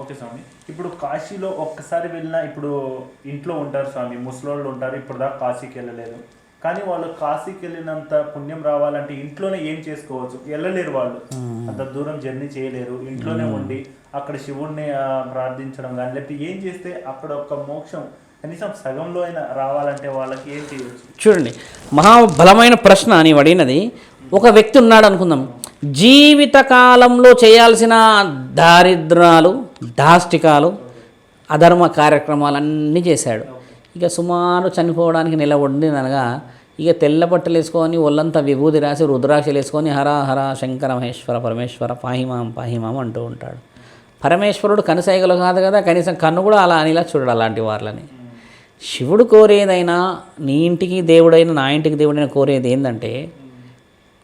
Okay స్వామి. ఇప్పుడు కాశీలో ఒక్కసారి వెళ్ళినా ఇప్పుడు ఇంట్లో ఉంటారు స్వామి ముసలోళ్ళు ఉంటారు ఇప్పుడు దాకా కాశీకి వెళ్ళలేదు. కానీ వాళ్ళు కాశీకి వెళ్ళినంత పుణ్యం రావాలంటే ఇంట్లోనే ఏం చేసుకోవచ్చు? వెళ్ళలేరు వాళ్ళు. అంత దూరం జర్నీ చేయలేరు. ఇంట్లోనే ఉండి అక్కడ శివుణ్ణి ప్రార్థించడం కానీ లేకపోతే ఏం చేస్తే అక్కడ ఒక మోక్షం కనీసం సగంలో అయినా రావాలంటే వాళ్ళకి ఏం చేయవచ్చు చూడండి మహాబలమైన ప్రశ్న నీవు అడిగినది ఒక వ్యక్తి ఉన్నాడు అనుకుందాం. జీవితకాలంలో చేయాల్సిన దారిద్రాలు దాష్టికాలు అధర్మ కార్యక్రమాలన్నీ చేశాడు. ఇక సుమారు చనిపోవడానికి నిలబడింది అనగా ఇక తెల్ల బట్టలు వేసుకొని ఒళ్ళంతా విభూతి రాసి రుద్రాక్షలు వేసుకొని హర హర శంకర మహేశ్వర పరమేశ్వర పాహిమాం పాహిమాం అంటూ ఉంటాడు. పరమేశ్వరుడు కనుసైగలు కాదు కదా కనీసం కన్ను కూడా అలా అనిలా చూడడు అలాంటి వాళ్ళని శివుడు కోరేదైనా నీ ఇంటికి దేవుడైన నా ఇంటికి దేవుడైనా కోరేది ఏంటంటే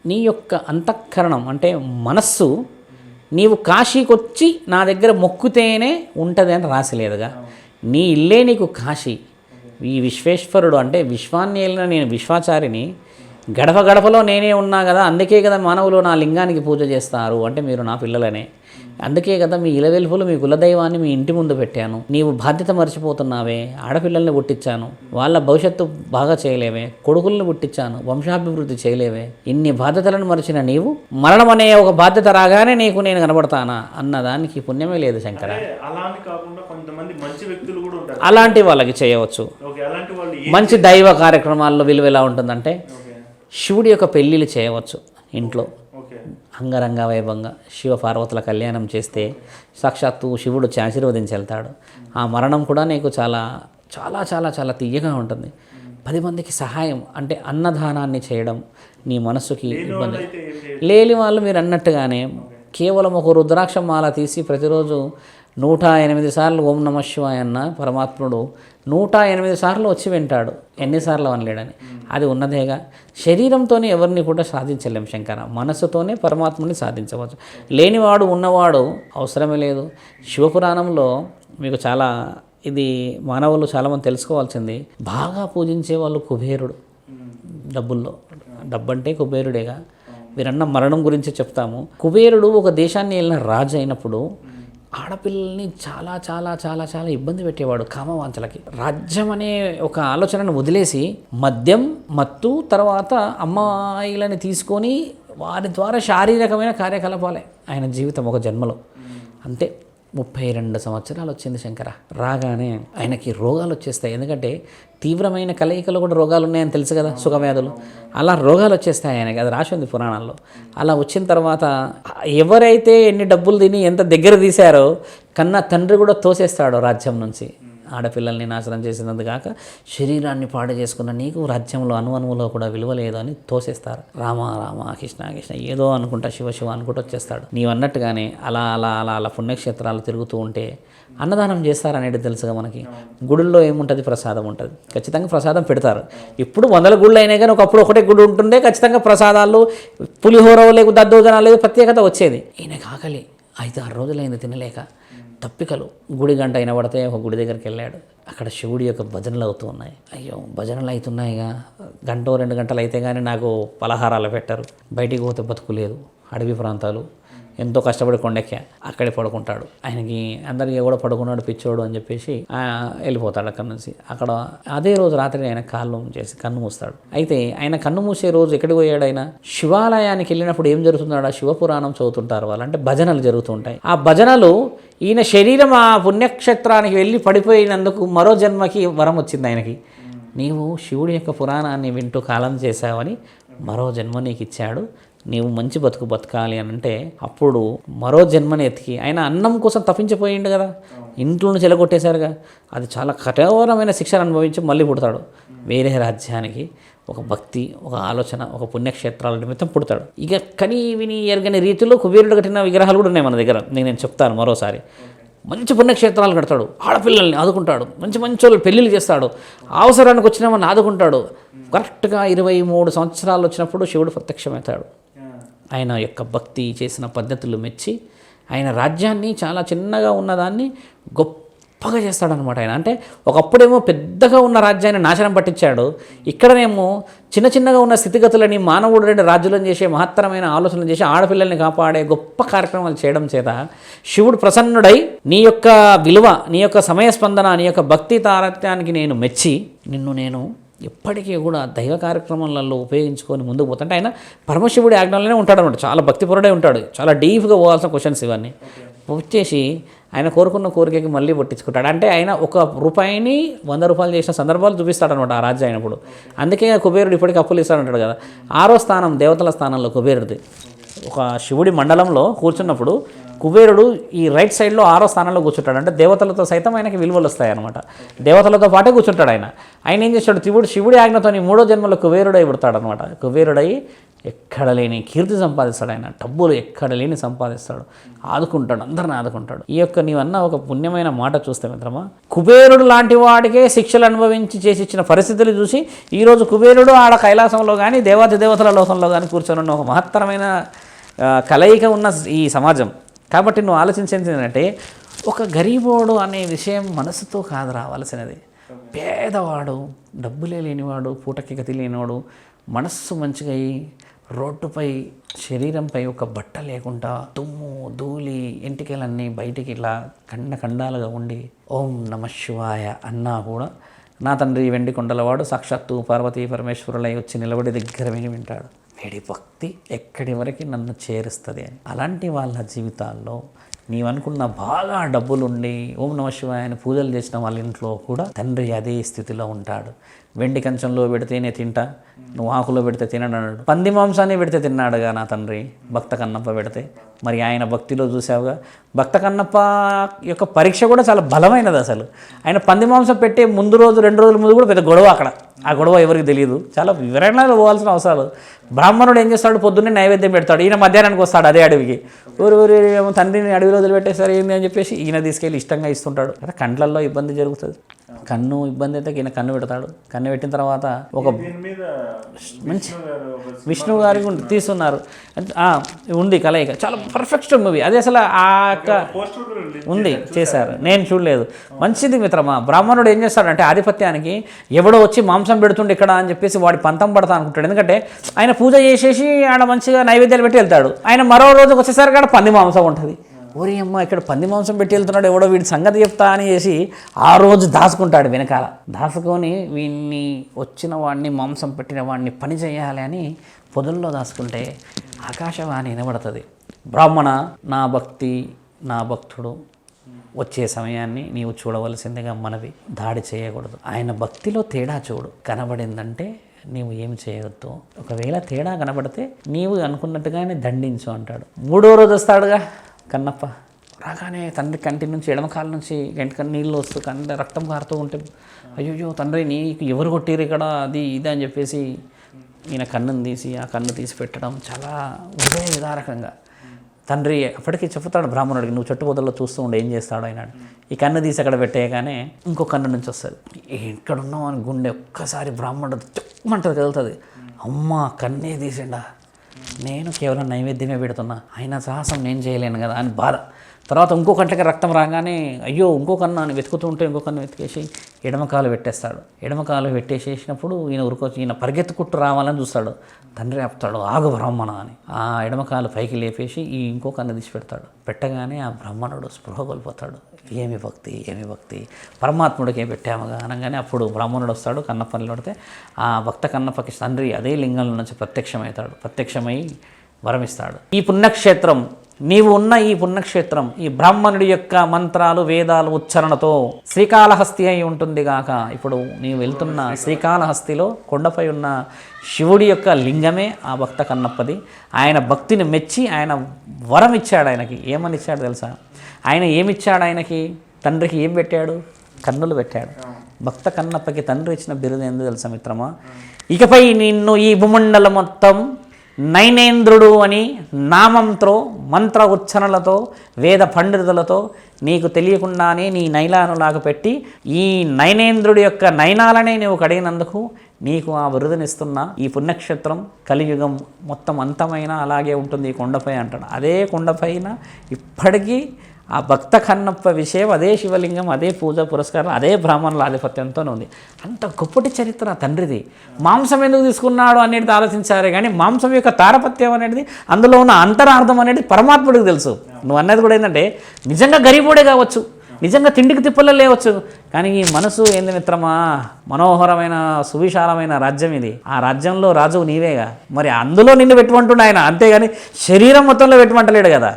నీ యొక్క అంతఃకరణం అంటే మనస్సు నీవు కాశీకి వచ్చి నా దగ్గర మొక్కుతేనే ఉంటుంది అని రాసిలేదుగా. నీ ఇల్లే నీకు కాశీ. ఈ విశ్వేశ్వరుడు అంటే విశ్వాన్ని వెళ్ళిన నేను విశ్వాచారిని గడప గడపలో నేనే ఉన్నా కదా అందుకే కదా మానవులు నా లింగానికి పూజ చేస్తారు అంటే మీరు నా పిల్లలనే. అందుకే కదా మీ ఇలవెల్పులు మీ కులదైవాన్ని మీ ఇంటి ముందు పెట్టాను. నీవు బాధ్యత మర్చిపోతున్నావే. ఆడపిల్లల్ని పుట్టించాను. వాళ్ళ భవిష్యత్తు బాగా చేయలేవే. కొడుకుల్ని పుట్టించాను. వంశాభివృద్ధి చేయలేవే. ఇన్ని బాధ్యతలను మరిచిన నీవు మరణం అనే ఒక బాధ్యత రాగానే నీకు నేను కనబడతానా? అన్నదానికి పుణ్యమే లేదు శంకర. అలాంటి వాళ్ళకి చేయవచ్చు. మంచి దైవ కార్యక్రమాల్లో విలువ ఎలా ఉంటుందంటే శివుడి యొక్క పెళ్ళిళ్ళు చేయవచ్చు ఇంట్లో. అంగరంగ వైభవంగా శివ పార్వతుల కళ్యాణం చేస్తే సాక్షాత్తు శివుడు ఆశీర్వదించి వెళ్తాడు ఆ మరణం కూడా నీకు చాలా చాలా చాలా చాలా తీయగా ఉంటుంది. పది మందికి సహాయం అంటే అన్నదానాన్ని చేయడం నీ మనస్సుకి ఇబ్బంది. లేని వాళ్ళు మీరు అన్నట్టుగానే కేవలం ఒక రుద్రాక్ష మాల తీసి ప్రతిరోజు నూట ఎనిమిది సార్లు ఓం నమ శివాయ అన్న పరమాత్ముడు నూట ఎనిమిది సార్లు వచ్చి వింటాడు. ఎన్నిసార్లు అనలేడని. అది ఉన్నదేగా. శరీరంతోనే ఎవరిని కూడా సాధించలేం శంకర. మనస్సుతోనే పరమాత్ముని సాధించవచ్చు. లేనివాడు ఉన్నవాడు అవసరమే లేదు. శివపురాణంలో మీకు చాలా ఇది మానవులు చాలామంది తెలుసుకోవాల్సింది. బాగా పూజించే వాళ్ళు కుబేరుడు. డబ్బుల్లో. డబ్బంటే కుబేరుడేగా. మీరన్న మరణం గురించి చెప్తాము. కుబేరుడు ఒక దేశాన్ని వెళ్ళిన రాజు అయినప్పుడు ఆడపిల్లల్ని చాలా చాలా చాలా చాలా ఇబ్బంది పెట్టేవాడు కామవాంచలకి రాజ్యం అనే ఒక ఆలోచనను వదిలేసి మద్యం మత్తు తర్వాత అమ్మాయిలని తీసుకొని వారి ద్వారా శారీరకమైన కార్యకలాపాలే ఆయన జీవితం ఒక జన్మలో. అంతే. ముప్పై రెండు సంవత్సరాలు వచ్చింది శంకర. రాగానే ఆయనకి రోగాలు వచ్చేస్తాయి. ఎందుకంటే తీవ్రమైన కలయికలో కూడా రోగాలు ఉన్నాయని తెలుసు కదా సుఖవ్యాధులు. అలా రోగాలు వచ్చేస్తాయి ఆయనకి. అది రాసి ఉంది పురాణాల్లో. అలా వచ్చిన తర్వాత ఎవరైతే ఎన్ని డబ్బులు తిని ఎంత దగ్గర తీశారో కన్నా తండ్రి కూడా తోసేస్తాడు రాజ్యం నుంచి. ఆడపిల్లల్ని నాశనం చేసినందు కాక శరీరాన్ని పాడు చేసుకున్న నీకు రాజ్యంలో అణువణువులో కూడా విలువ లేదు అని తోసేస్తారు. రామ రామ కృష్ణ కృష్ణ ఏదో అనుకుంటా శివ శివ అనుకుంటూ వచ్చేస్తాడు. నీవు అన్నట్టుగానే అలా అలా అలా అలా పుణ్యక్షేత్రాలు తిరుగుతూ ఉంటే అన్నదానం చేస్తారనేది తెలుసుగా మనకి. గుడుల్లో ఏముంటుంది? ప్రసాదం ఉంటుంది. ఖచ్చితంగా ప్రసాదం పెడతారు. ఇప్పుడు వందల గుళ్ళు అయినా కానీ ఒకప్పుడు ఒకటే గుడి ఉంటుండే. ఖచ్చితంగా ప్రసాదాలు పులిహోర లేకు దద్దోజనాలు లేదు ప్రత్యేకత వచ్చేది. ఈయనకి ఆకలి ఐదు ఆరు రోజులైంది తినలేక. తప్పికలు. గుడి గంట అయిన పడితే ఒక గుడి దగ్గరికి వెళ్ళాడు. అక్కడ శివుడి యొక్క భజనలు అవుతూ ఉన్నాయి. అయ్యో భజనలు అవుతున్నాయిగా. గంట రెండు గంటలు అయితే కానీ నాకు పలహారాలు పెట్టరు. బయటికి పోతే బతుకులేదు అడవి ప్రాంతాలు. ఎంతో కష్టపడి కొండెక్కా. అక్కడే పడుకుంటాడు. ఆయనకి అందరికీ కూడా పడుకున్నాడు పిచ్చోడు అని చెప్పేసి వెళ్ళిపోతాడు అక్కడ నుంచి. అక్కడ అదే రోజు రాత్రి ఆయన కాళ్ళు చేసి కన్ను మూస్తాడు. అయితే ఆయన కన్ను మూసే రోజు ఎక్కడికి పోయాడు ఆయన? శివాలయానికి వెళ్ళినప్పుడు ఏం జరుగుతున్నాడు ఆ శివపురాణం చదువుతుంటారు వాళ్ళు. అంటే భజనలు జరుగుతుంటాయి. ఆ భజనలు ఈయన శరీరం ఆ పుణ్యక్షేత్రానికి వెళ్ళి పడిపోయినందుకు మరో జన్మకి వరం వచ్చింది ఆయనకి. నీవు శివుడి యొక్క పురాణాన్ని వింటూ కాలం చేశావని మరో జన్మ నీకు ఇచ్చాడు నీవు మంచి బతుకు బతకాలి అని అంటే అప్పుడు మరో జన్మని ఎతికి. ఆయన అన్నం కోసం తప్పించిపోయిండు కదా. ఇంట్లో చెలగొట్టేశారుగా. అది చాలా కఠోరమైన శిక్షను అనుభవించి మళ్ళీ పుడతాడు. వేరే రాజ్యానికి ఒక భక్తి ఒక ఆలోచన ఒక పుణ్యక్షేత్రాల నిమిత్తం పుడతాడు. ఇక కని విని ఎరగని రీతిలో కుబేరుడు కట్టిన విగ్రహాలు కూడా ఉన్నాయి మన దగ్గర. నేను నేను చెప్తాను మరోసారి. మంచి పుణ్యక్షేత్రాలు కడతాడు. ఆడపిల్లల్ని ఆదుకుంటాడు. మంచి మంచి వాళ్ళు పెళ్ళిళ్ళు చేస్తాడు. అవసరానికి వచ్చినామని ఆదుకుంటాడు. కరెక్ట్గా ఇరవై మూడు సంవత్సరాలు వచ్చినప్పుడు శివుడు ప్రత్యక్షమవుతాడు. ఆయన యొక్క భక్తి చేసిన పద్ధతులు మెచ్చి ఆయన రాజ్యాన్ని చాలా చిన్నగా ఉన్నదాన్ని గొప్ప గొప్పగా చేస్తాడనమాట ఆయన. అంటే ఒకప్పుడేమో పెద్దగా ఉన్న రాజ్యాన్ని నాశనం పట్టించాడు. ఇక్కడనేమో చిన్న చిన్నగా ఉన్న స్థితిగతులని మానవుడు రెండు రాజ్యాలను చేసే మహత్తరమైన ఆలోచనలు చేసి ఆడపిల్లల్ని కాపాడే గొప్ప కార్యక్రమాలు చేయడం చేత శివుడు ప్రసన్నుడై నీ యొక్క విలువ నీ యొక్క సమయస్పందన నీ యొక్క భక్తి తారత్యానికి నేను మెచ్చి నిన్ను నేను ఎప్పటికీ కూడా దైవ కార్యక్రమాలలో ఉపయోగించుకొని ముందుకు పోతుంటే ఆయన పరమశివుడి ఆజ్ఞలోనే ఉంటాడు అనమాట చాలా భక్తిపరుడే ఉంటాడు. చాలా డీప్గా పోవాల్సిన క్వశ్చన్స్ ఇవన్నీ. వచ్చేసి ఆయన కోరుకున్న కోరికకి మళ్ళీ పట్టించుకుంటాడు. అంటే ఆయన ఒక రూపాయిని వంద రూపాయలు చేసిన సందర్భాలు చూపిస్తాడనమాట ఆ రాజ్యం అయినప్పుడు. అందుకే కుబేరుడు ఇప్పటికీ అప్పులు ఇస్తాడంటాడు కదా. ఆరో స్థానం దేవతల స్థానంలో కుబేరుడిది. ఒక శివుడి మండలంలో కూర్చున్నప్పుడు కుబేరుడు ఈ రైట్ సైడ్లో ఆరో స్థానంలో కూర్చుంటాడు. అంటే దేవతలతో సైతం ఆయనకి విలువలు వస్తాయన్నమాట. దేవతలతో పాటే కూర్చుంటాడు ఆయన. ఆయన ఏం చేస్తాడు? శివుడు శివుడి ఆజ్ఞతోని మూడో జన్మలో కుబేరుడై పుడతాడనమాట కుబేరుడై ఎక్కడ లేని కీర్తి సంపాదిస్తాడు ఆయన. డబ్బులు ఎక్కడ లేని సంపాదిస్తాడు. ఆదుకుంటాడు అందరిని ఆదుకుంటాడు. ఈ యొక్క నీవన్న ఒక పుణ్యమైన మాట చూస్తే మిత్రమా కుబేరుడు లాంటి వాడికే శిక్షలు అనుభవించి చేసి ఇచ్చిన పరిస్థితులు చూసి ఈరోజు కుబేరుడు ఆడ కైలాసంలో కానీ దేవాది దేవతల లోకంలో కానీ కూర్చొని ఉన్న ఒక మహత్తరమైన కలయిక ఉన్న ఈ సమాజం. కాబట్టి నువ్వు ఆలోచించేది ఏంటంటే ఒక గరీబోడు అనే విషయం మనసుతో కాదు రావాల్సినది. పేదవాడు డబ్బులే లేనివాడు పూటకి గతి లేనివాడు మనస్సు మంచిగా అయ్యి రోడ్డుపై శరీరంపై ఒక బట్ట లేకుండా దుమ్ము ధూళి ఎంటికలన్నీ బయటికి ఇలా కండ కండాలుగా ఉండి ఓం నమ శివాయ అన్నా కూడా నా తండ్రి వెండి కొండలవాడు సాక్షాత్తు పార్వతీ పరమేశ్వరులై వచ్చి నిలబడి దగ్గర విని వింటాడు. ఎక్కడి భక్తి ఎక్కడి వరకు నన్ను చేరుస్తుంది అని. అలాంటి వాళ్ళ జీవితాల్లో నీవనుకున్న బాగా డబ్బులుండి ఓం నమ శివాయ అని పూజలు చేసిన వాళ్ళ ఇంట్లో కూడా తండ్రి అదే స్థితిలో ఉంటాడు. వెండి కంచంలో పెడితేనే తింటా నువ్వు ఆకులో పెడితే తినడు అన్నాడు. పంది మాంసాన్ని పెడితే తిన్నాడుగా నా తండ్రి భక్త కన్నప్ప పెడితే. మరి ఆయన భక్తిలో చూసావుగా భక్త కన్నప్ప యొక్క పరీక్ష కూడా చాలా బలమైనది అసలు. ఆయన పంది మాంసం పెట్టే ముందు రోజు రెండు రోజుల ముందు కూడా పెద్ద గొడవ అక్కడ. ఆ గొడవ ఎవరికి తెలియదు. చాలా వివరణలో పోవాల్సిన అవసరాలు. బ్రాహ్మణుడు ఏం చేస్తాడు? పొద్దున్నే నైవేద్యం పెడతాడు. ఈయన మధ్యాహ్నానికి వస్తాడు అదే అడవికి. ఊరు ఊరు ఏమో తండ్రిని అడవిలో వదిలిపెట్టేసరి ఏంది? అని చెప్పేసి ఈయన తీసుకెళ్ళి ఇష్టంగా ఇస్తుంటాడు. అదే కండ్లల్లో ఇబ్బంది జరుగుతుంది. కన్ను ఇబ్బంది అయితే ఈయన కన్ను పెడతాడు. కన్ను పెట్టిన తర్వాత ఒక మంచి విష్ణు గారు తీస్తున్నారు. ఉంది కలయిక. చాలా పర్ఫెక్ట్ మూవీ అది అసలు ఆ ఉంది. చేశారు. నేను చూడలేదు. మంచిది మిత్రమా బ్రాహ్మణుడు ఏం చేస్తాడంటే ఆధిపత్యానికి ఎవడో వచ్చి మాంసం పెడుతుండే ఇక్కడ అని చెప్పేసి వాడి పంతం పడతా అనుకుంటాడు. ఎందుకంటే ఆయన పూజ చేసేసి ఆడ మంచిగా నైవేద్యాలు పెట్టి వెళ్తాడు. ఆయన మరో రోజుకి వచ్చేసరికి ఆడ పంది మాంసం ఉంటుంది. ఓరి అమ్మ ఇక్కడ పంది మాంసం పెట్టి వెళ్తున్నాడు ఎవడో వీడి సంగతి చెప్తా అని చేసి ఆ రోజు దాచుకుంటాడు వెనకాల. దాచుకొని వీడిని వచ్చిన వాడిని మాంసం పెట్టిన వాడిని పని చేయాలి అని పొదల్లో దాచుకుంటే ఆకాశవాణి వినబడుతుంది. బ్రాహ్మణ నా భక్తి నా భక్తుడు వచ్చే సమయాన్ని నీవు చూడవలసిందిగా మనవి దాడి చేయకూడదు. ఆయన భక్తిలో తేడా చూడు. కనబడిందంటే నీవు ఏం చేయవద్దు. ఒకవేళ తేడా కనబడితే నీవు అనుకున్నట్టుగానే దండించు అంటాడు. మూడో రోజు వస్తాడుగా. కన్నప్ప. రాగానే తండ్రి కంటి నుంచి ఎడమ నుంచి వెంటకని నీళ్ళు వస్తూ కంటి రక్తం కారుతూ ఉంటే అయ్యో తండ్రి నీకు ఎవరు కొట్టిరు ఇక్కడ? అది ఇది అని చెప్పేసి ఈయన కన్నుని తీసి ఆ కన్ను తీసి పెట్టడం చాలా ఉదయ విదారకంగా తండ్రి అప్పటికి చెప్తాడు బ్రాహ్మణుడికి నువ్వు చుట్టుపొదల్లో చూస్తూ ఉండే ఏం చేస్తాడు అయినాడు ఈ కన్ను తీసి అక్కడ పెట్టేయగానే ఇంకో కన్ను నుంచి వస్తుంది. ఎక్కడ ఉన్నావు అని గుండె ఒక్కసారి బ్రాహ్మణుడు చెప్పుమంటది కదులుతుంది అమ్మ కన్నే తీసిండా. నేను కేవలం నైవేద్యమే పెడుతున్నా. అయినా సాహసం నేను చేయలేను కదా అని బాధ. తర్వాత ఇంకో కంటకి రక్తం రాగానే అయ్యో ఇంకో కన్ను అని వెతుకుతూ ఉంటే ఇంకో కన్ను వెతికేసి ఎడమకాలు పెట్టేస్తాడు. ఎడమకాలు పెట్టేసేసినప్పుడు ఈయన ఉరుకొచ్చి ఈయన పరిగెత్తుకుంటూ రావాలని చూస్తాడు. తండ్రి ఆపుతాడు ఆగు బ్రాహ్మణ అని. ఆ ఎడమకాలు పైకి లేపేసి ఈ ఇంకో కన్ను తీసి పెడతాడు. పెట్టగానే ఆ బ్రాహ్మణుడు స్పృహ కోల్పోతాడు. ఏమి భక్తి ఏమి భక్తి పరమాత్ముడికి ఏం పెట్టాముగా అనగానే అప్పుడు బ్రాహ్మణుడు వస్తాడు కన్నప్ప పడితే ఆ భక్త కన్నప్పకి తండ్రి అదే లింగంలో నుంచి ప్రత్యక్షమవుతాడు. ప్రత్యక్షమై వరమిస్తాడు. ఈ పుణ్యక్షేత్రం నీవు ఉన్న ఈ పుణ్యక్షేత్రం ఈ బ్రాహ్మణుడి యొక్క మంత్రాలు వేదాలు ఉచ్చరణతో శ్రీకాళహస్తి అయి ఉంటుంది గాక. ఇప్పుడు నీవు వెళ్తున్న శ్రీకాళహస్తిలో కొండపై ఉన్న శివుడి యొక్క లింగమే ఆ భక్త కన్నప్పది. ఆయన భక్తిని మెచ్చి ఆయన వరం ఇచ్చాడు ఆయనకి. ఏమని ఇచ్చాడు తెలుసా? ఆయన ఏమిచ్చాడు ఆయనకి? తండ్రికి ఏం పెట్టాడు? కన్నులు పెట్టాడు. భక్త కన్నప్పకి తండ్రి ఇచ్చిన బిరుదు ఎందుకు తెలుసా మిత్రమా? ఇకపై నిన్ను ఈ భూమండలం మొత్తం నైనేంద్రుడు అని నామంతో మంత్ర ఉచ్చరణలతో వేద పండితులతో నీకు తెలియకుండానే నీ నైలానులాగా పెట్టి ఈ నైనేంద్రుడి యొక్క నయనాలనే నీవు కడిగినందుకు నీకు ఆ విరుదనిస్తున్న ఈ పుణ్యక్షేత్రం కలియుగం మొత్తం అంతమైన అలాగే ఉంటుంది ఈ కొండపై అంటాడు. అదే కొండపైన ఇప్పటికీ ఆ భక్త కన్నప్ప విషయం అదే శివలింగం అదే పూజ పురస్కారం అదే బ్రాహ్మణుల ఆధిపత్యంతో ఉంది. అంత గొప్పటి చరిత్ర తండ్రిది. మాంసం ఎందుకు తీసుకున్నాడు అనేది ఆలోచించారే కానీ మాంసం యొక్క తారపత్యం అనేది అందులో ఉన్న అంతరార్థం అనేది పరమాత్ముడికి తెలుసు. నువ్వు అన్నది కూడా ఏంటంటే నిజంగా గరీబుడే కావచ్చు నిజంగా తిండికి తిప్పలే లేవచ్చు కానీ ఈ మనసు ఏంది మిత్రమా? మనోహరమైన సువిశాలమైన రాజ్యం ఇది. ఆ రాజ్యంలో రాజు నీవేగా. మరి అందులో నిన్ను పెట్టుకుంటున్నాయన అంతేగాని శరీరం మొత్తంలో పెట్టుమంటలేడు కదా.